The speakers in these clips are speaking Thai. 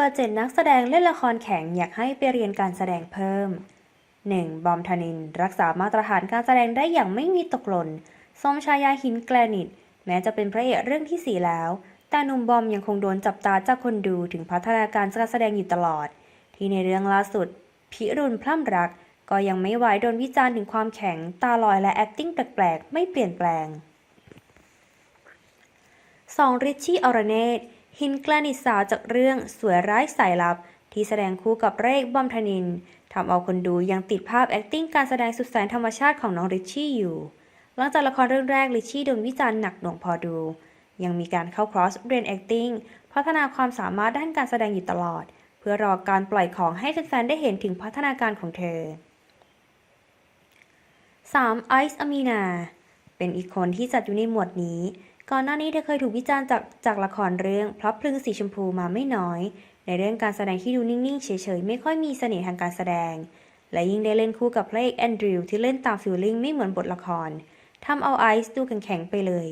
ปิดเจ็ดนักแสดงเล่นละครแข็งอยากให้ไปเรียนการแสดงเพิ่ม 1. บอมธนิน รักษามาตรฐานการแสดงได้อย่างไม่มีตกหล่นสมชายาหินแกรนิต แม้จะเป็นพระเอกเรื่องที่ 4 แล้ว แต่หนุ่มบอมยังคงโดนจับตาจากคนดูถึงพัฒนาการการแสดงอยู่ตลอด ที่ในเรื่องล่าสุด พิรุณพล่ำรัก ก็ยังไม่ไหวโดนวิจารณ์ถึงความแข็งตาลอยและ acting แปลกๆ ไม่เปลี่ยนแปลง 2. ริชชี่อรเนต หินแกลนิสาวจากเรื่องสวยร้ายสายลับ ที่แสดงคู่กับเรกบอมธนินทำเอาคนดูยังติดภาพ acting การแสดงสุดแสนธรรมชาติของน้องริชชี่อยู่ หลังจากละครเรื่องแรกริชชี่โดนวิจารณ์หนักหน่วงพอดู ยังมีการเข้าคอร์สเรียน acting พัฒนาความสามารถด้านการแสดงอยู่ตลอด เพื่อรอการปล่อยของให้แฟนๆได้เห็นถึงพัฒนาการของเธอ 3. ไอซ์อามีนาเป็นอีกคนที่จัดอยู่ในหมวดนี้ ก่อนหน้านี้เธอเคยถูกวิจารณ์จากจากละครเรื่องพลับพลึงสีชมพูมาไม่น้อย ในเรื่องการแสดงที่ดูนิ่งๆ เฉยๆ ไม่ค่อยมีเสน่ห์ทางการแสดง และยิ่งได้เล่นคู่กับพระเอกแอนดริวที่เล่นตามฟิลลิ่งไม่เหมือนบทละครทำเอาไอซ์ดูแข็งๆไปเลย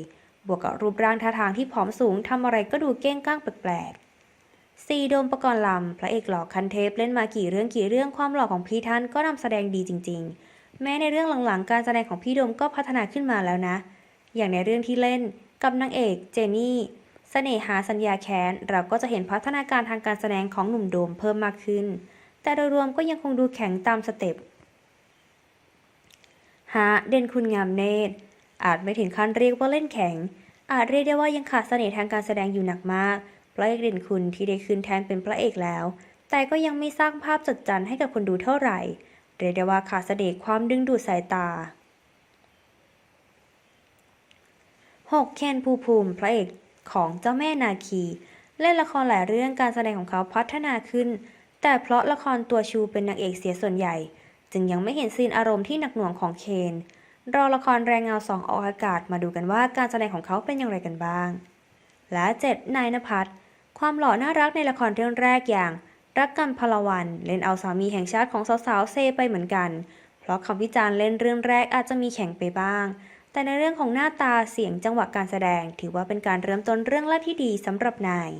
บวกกับรูปร่างท่าทางที่ผอมสูงทำอะไรก็ดูเก้งก้างแปลกๆซีโดมประกรณ์ลำพระเอกหล่อคันเทพเล่นมากี่เรื่องกี่เรื่องความหล่อของพี่ท่านก็นำแสดงดีจริง ๆ แม้ในเรื่องหลังๆ การแสดงของพี่โดมก็พัฒนาขึ้นมาแล้วนะ อย่างในเรื่องที่เล่น กับนางเอกเจนี่เสน่หาสัญญาแค้น เราก็จะเห็นพัฒนาการทางการแสดงของหนุ่มโดมเพิ่มมากขึ้น แต่โดยรวมก็ยังคงดูแข็งตามสเต็ปหาเด่นคุณงามเนตร อาจไม่ถึงขั้นเรียกว่าเล่นแข็ง อาจเรียกได้ว่ายังขาดเสน่ห์ทางการแสดงอยู่หนักมากพระเอกเด่นคุณที่ได้คืนแทนเป็นพระเอกแล้ว แต่ก็ยังไม่สร้างภาพจดจันให้กับคนดูเท่าไหร่ เรียกได้ว่าขาดเสน่ห์ความดึงดูดสายตา 6. เคนภูภูมิพระเอกของเจ้าแม่นาคี เล่นละครหลายเรื่องการแสดงของเขาพัฒนาขึ้น แต่เพราะละครตัวชูเป็นนางเอกเสียส่วนใหญ่ จึงยังไม่เห็นซีนอารมณ์ที่หนักหน่วงของเคนรอละครแรงเงาสองออกอากาศมาดูกันว่าการแสดงของเขาเป็นอย่างไรกันบ้าง และ 7. นายนภัสความหล่อน่ารักในละครเรื่องแรกอย่าง รักกันพลวันเล่นเอาสามีแห่งชาติของสาวๆเซไปเหมือนกัน เพราะคำวิจารณ์เล่นเรื่องแรกอาจจะมีแข่งไปบ้าง แต่ในเรื่องของหน้าตาเสียงจังหวะการแสดง ถือว่าเป็นการเริ่มต้นเรื่องแรกที่ดีสำหรับนาย